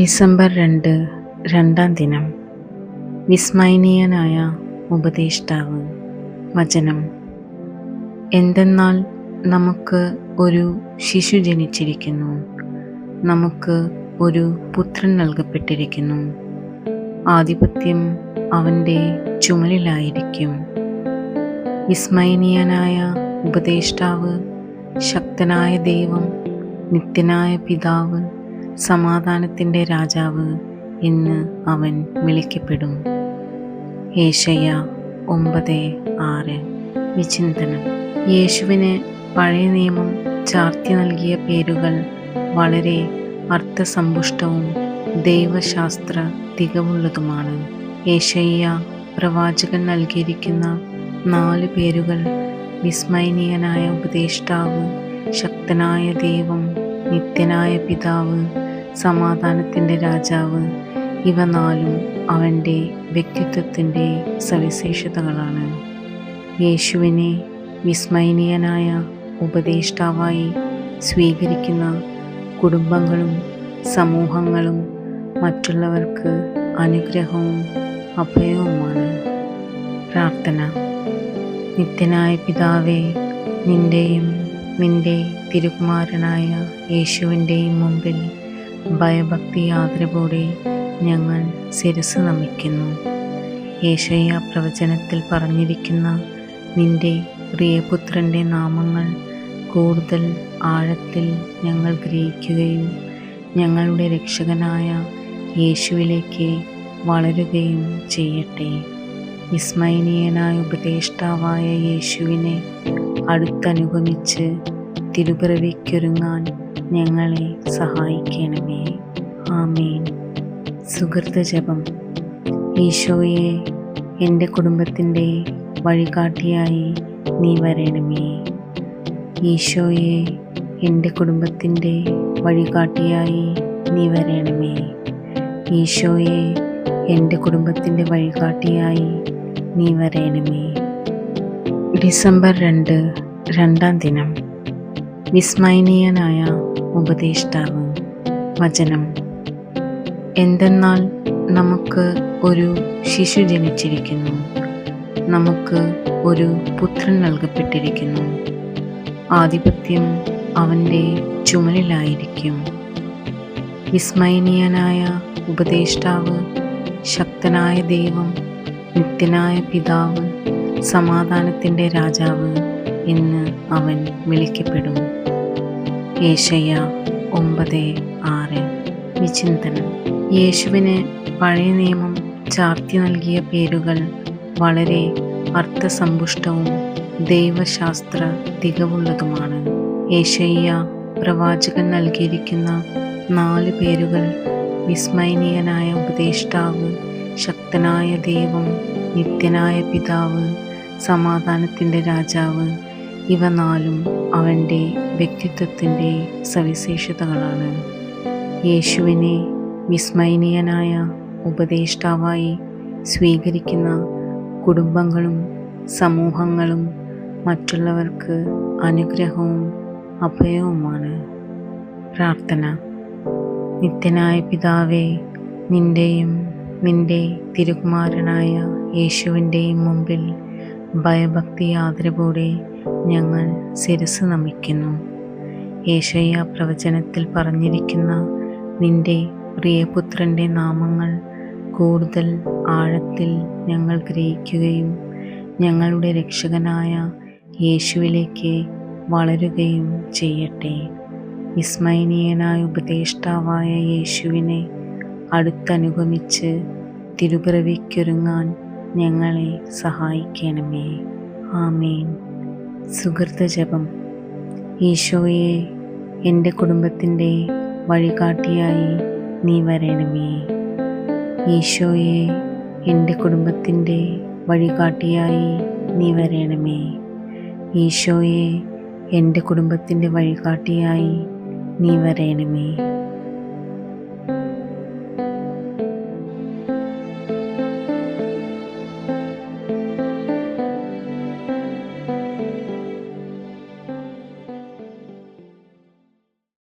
December രണ്ട് രണ്ടാം ദിനം. വിസ്മയനീയനായ ഉപദേഷ്ടാവ് വചനം. എന്തെന്നാൽ നമുക്ക് ഒരു ശിശു ജനിച്ചിരിക്കുന്നു. നമുക്ക് ഒരു പുത്രൻ നൽകപ്പെട്ടിരിക്കുന്നു. ആധിപത്യം അവന്റെ ചുമലിലായിരിക്കും. വിസ്മയനീയനായ ഉപദേഷ്ടാവ് ശക്തനായ ദൈവം നിത്യനായ പിതാവ് സമാധാനത്തിന്റെ രാജാവ് എന്ന് അവൻ വിളിക്കപ്പെടും. ഏഷയ ഒമ്പത് ആറ്. വിചിന്തനം. യേശുവിന് പഴയ നിയമം ചാർത്തി നൽകിയ പേരുകൾ വളരെ അർത്ഥസമ്പുഷ്ടവും ദൈവശാസ്ത്ര തികവുള്ളതുമാണ്. ഏഷയ്യ പ്രവാചകൻ നൽകിയിരിക്കുന്ന നാല് പേരുകൾ വിസ്മയനീയനായ ഉപദേഷ്ടാവ് ശക്തനായ ദൈവം നിത്യനായ പിതാവ് സമാധാനത്തിന്റെ രാജാവ് ഇവ നാലും അവന്റെ വ്യക്തിത്വത്തിന്റെ സവിശേഷതകളാണ്. യേശുവിനെ വിസ്മയനീയനായ ഉപദേഷ്ടാവായി സ്വീകരിക്കുന്ന കുടുംബങ്ങളും സമൂഹങ്ങളും മറ്റുള്ളവർക്ക് അനുഗ്രഹവും അഭയവുമാണ്. പ്രാർത്ഥന. നിത്യനായ പിതാവേ നിന്റെയും നിന്റെ തിരുകുമാരനായ യേശുവിന്റെയും മുമ്പിൽ ഭയഭക്തി ആദരവോടെ ഞങ്ങൾ ശിരസ് നമിക്കുന്നു. യേശയ്യ പ്രവചനത്തിൽ പറഞ്ഞിരിക്കുന്ന നിന്റെ പ്രിയപുത്രന്റെ നാമങ്ങൾ കൂടുതൽ ആഴത്തിൽ ഞങ്ങൾ ഗ്രഹിക്കുകയും ഞങ്ങളുടെ രക്ഷകനായ യേശുവിലേക്ക് വളരുകയും ചെയ്യട്ടെ. ഇസ്മൈനീയനായ ഉപദേഷ്ടാവായ യേശുവിനെ അടുത്തനുഗമിച്ച് തിരുപിറവിക്കൊരുങ്ങാൻ ഞങ്ങളെ സഹായിക്കണമേ. ആമേൻ. സുഹൃത്ത് ജപം ഈശോയെ എന്റെ കുടുംബത്തിന്റെ വഴികാട്ടിയായി നീ വരണമേ. ഈശോയെ എന്റെ കുടുംബത്തിന്റെ വഴികാട്ടിയായി നീ വരണമേ. ഈശോയെ എന്റെ കുടുംബത്തിന്റെ വഴികാട്ടിയായി നീ വരണമേ. ഡിസംബർ രണ്ട് രണ്ടാം ദിനം. വിസ്മയനീയനായ ഉപദേഷ്ടാവ്. വചനം. എന്തെന്നാൽ നമുക്ക് ഒരു ശിശു ജനിച്ചിരിക്കുന്നു. നമുക്ക് ഒരു പുത്രൻ നൽകപ്പെട്ടിരിക്കുന്നു. ആധിപത്യം അവന്റെ ചുമലിലായിരിക്കും. വിസ്മയനീയനായ ഉപദേഷ്ടാവ് ശക്തനായ ദൈവം നിത്യനായ പിതാവ് സമാധാനത്തിന്റെ രാജാവ് എന്ന് അവൻ വിളിക്കപ്പെടും. ഏഷയ്യ ഒമ്പത് ആറ്. വിചിന്തനം. യേശുവിന് പഴയ നിയമം ചാർത്തി നൽകിയ പേരുകൾ വളരെ അർത്ഥസമ്പുഷ്ടവും ദൈവശാസ്ത്ര തികവുള്ളതുമാണ്. ഏഷയ്യ പ്രവാചകൻ നൽകിയിരിക്കുന്ന നാല് പേരുകൾ വിസ്മയനീയനായ ഉപദേഷ്ടാവ് ശക്തനായ ദൈവം നിത്യനായ പിതാവ് സമാധാനത്തിന്റെ രാജാവ് ഇവ നാലും അവന്റെ വ്യക്തിത്വത്തിന്റെ സവിശേഷതകളാണ്. യേശുവിനെ വിസ്മയനീയനായ ഉപദേഷ്ടാവായി സ്വീകരിക്കുന്ന കുടുംബങ്ങളും സമൂഹങ്ങളും മറ്റുള്ളവർക്ക് അനുഗ്രഹവും അഭയവുമാണ്. പ്രാർത്ഥന. നിത്യനായ പിതാവേ നിന്റെയും നിന്റെ തിരുകുമാരനായ യേശുവിന്റെയും മുമ്പിൽ ഭയഭക്തി ആദരവോടെ ഞങ്ങൾ ശിരസ് നമിക്കുന്നു. ഏഷയ്യ പ്രവചനത്തിൽ പറഞ്ഞിരിക്കുന്ന നിന്റെ പ്രിയപുത്രന്റെ നാമങ്ങൾ കൂടുതൽ ആഴത്തിൽ ഞങ്ങൾ ഗ്രഹിക്കുകയും ഞങ്ങളുടെ രക്ഷകനായ യേശുവിലേക്ക് വളരുകയും ചെയ്യട്ടെ. വിസ്മയനീയനായ ഉപദേഷ്ടാവായ യേശുവിനെ അടുത്തനുഗമിച്ച് തിരുപിറവിക്കൊരുങ്ങാൻ ഞങ്ങളെ സഹായിക്കണമേ. ആമേൻ. സുഹൃത്ത ജപം ഈശോയെ എന്റെ കുടുംബത്തിന്റെ വഴികാട്ടിയായി നീ വരണമേ. ഈശോയെ എന്റെ കുടുംബത്തിന്റെ വഴികാട്ടിയായി നീ വരണമേ. ഈശോയെ എന്റെ കുടുംബത്തിന്റെ വഴികാട്ടിയായി നീ വരണമേ.